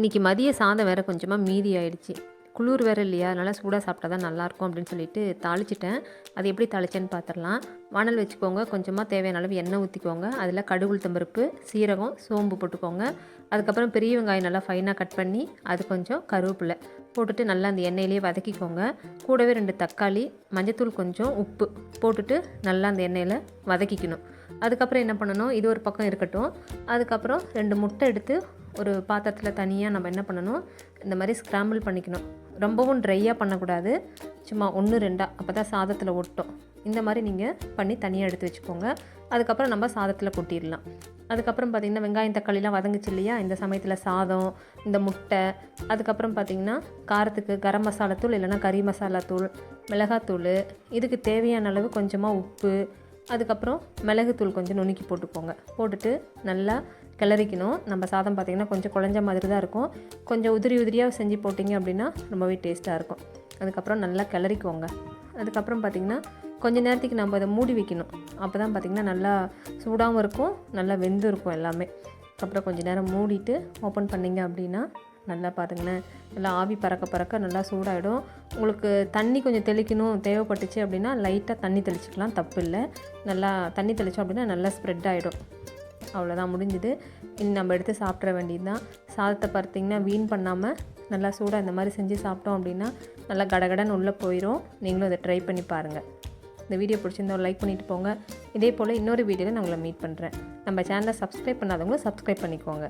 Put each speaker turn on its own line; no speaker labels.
இன்றைக்கி மதிய சாதம் வேறு கொஞ்சமாக மீதி ஆயிடுச்சு. குளிர் வேறு இல்லையா? அதனால் சூடாக சாப்பிட்டா தான் நல்லாயிருக்கும் அப்படின்னு சொல்லிட்டு தாளிச்சிட்டேன். அது எப்படி தாளிச்சேன்னு பார்த்துடலாம் வானல் வச்சுக்கோங்க. கொஞ்சமாக தேவையான அளவு எண்ணெய் ஊற்றிக்கோங்க அதில் கடுகுள் தம்பருப்பு சீரகம் சோம்பு போட்டுக்கோங்க. அதுக்கப்புறம் பெரிய வெங்காயம் நல்லா ஃபைனாக கட் பண்ணி அது கொஞ்சம் கருவேப்பிலை போட்டுட்டு நல்லா அந்த எண்ணெயிலேயே வதக்கிக்கோங்க. கூடவே ரெண்டு தக்காளி மஞ்சத்தூள் கொஞ்சம் உப்பு போட்டுட்டு நல்லா அந்த எண்ணெயில் வதக்கிக்கணும். அதுக்கப்புறம் என்ன பண்ணணும்? இது ஒரு பக்கம் இருக்கட்டும். அதுக்கப்புறம் ரெண்டு முட்டை எடுத்து ஒரு பாத்திரத்தில் தனியாக நம்ம என்ன பண்ணணும்? இந்த மாதிரி ஸ்க்ராம்பிள் பண்ணிக்கணும். ரொம்பவும் ட்ரையாக பண்ணக்கூடாது. சும்மா ஒன்று ரெண்டாக அப்போ தான் சாதத்தில் ஒட்டும். இந்த மாதிரி நீங்கள் பண்ணி தனியாக எடுத்து வச்சுக்கோங்க. அதுக்கப்புறம் நம்ம சாதத்தில் கொட்டிடலாம். அதுக்கப்புறம் பார்த்திங்கன்னா வெங்காயம் தக்காளிலாம் வதங்குச்சு இல்லையா? இந்த சமயத்தில் சாதம் இந்த முட்டை. அதுக்கப்புறம் பார்த்திங்கன்னா காரத்துக்கு கரம் மசாலா தூள் இல்லைன்னா கறி மசாலா தூள் மிளகாத்தூள். இதுக்கு தேவையான அளவு கொஞ்சமாக உப்பு அதுக்கப்புறம் மிளகுத்தூள் கொஞ்சம் நுணுக்கி போட்டுக்கோங்க. போட்டுட்டு நல்லா கிளறிக்கணும். நம்ம சாதம் பார்த்திங்கன்னா கொஞ்சம் குழஞ்ச மாதிரி தான் இருக்கும். கொஞ்சம் உதிரி உதிரியாக செஞ்சு போட்டிங்க அப்படின்னா ரொம்பவே டேஸ்ட்டாக இருக்கும். அதுக்கப்புறம் நல்லா கிளறிக்கோங்க. அதுக்கப்புறம் பார்த்திங்கன்னா கொஞ்ச நேரத்துக்கு நம்ம அதை மூடி வைக்கணும். அப்போ தான் பார்த்திங்கன்னா நல்லா சூடாகவும் இருக்கும் நல்லா வெந்து இருக்கும் எல்லாமே. அப்புறம் கொஞ்ச நேரம் மூடிட்டு ஓப்பன் பண்ணிங்க அப்படின்னா நல்லா பாருங்களேன். நல்லா ஆவி பறக்க பறக்க நல்லா சூடாகிடும் உங்களுக்கு தண்ணி கொஞ்சம் தெளிக்கணும் தேவைப்பட்டுச்சு அப்படின்னா லைட்டாக தண்ணி தெளிச்சிக்கலாம் தப்பு இல்லை நல்லா தண்ணி தெளித்தோம் அப்படின்னா நல்லா ஸ்ப்ரெட் ஆகிடும் அவ்வளோதான் முடிஞ்சுது. இனி நம்ம எடுத்து சாப்பிட்ற வேண்டியது தான் சாதத்தை பார்த்திங்கன்னா வீண் பண்ணாமல் நல்லா சூடாக இந்த மாதிரி செஞ்சு சாப்பிட்டோம் அப்படின்னா நல்லா கடகடன்னு உள்ளே போயிடும் நீங்களும் அதை ட்ரை பண்ணி பாருங்கள் இந்த வீடியோ பிடிச்சிருந்தா ஒரு லைக் பண்ணிட்டு போங்க. இதே போல் இன்னொரு வீடியோவில் நான் உங்களை மீட் பண்ணுறேன் நம்ம சேனலை சப்ஸ்கிரைப் பண்ணாதவங்களும் சப்ஸ்கிரைப் பண்ணிக்கோங்க.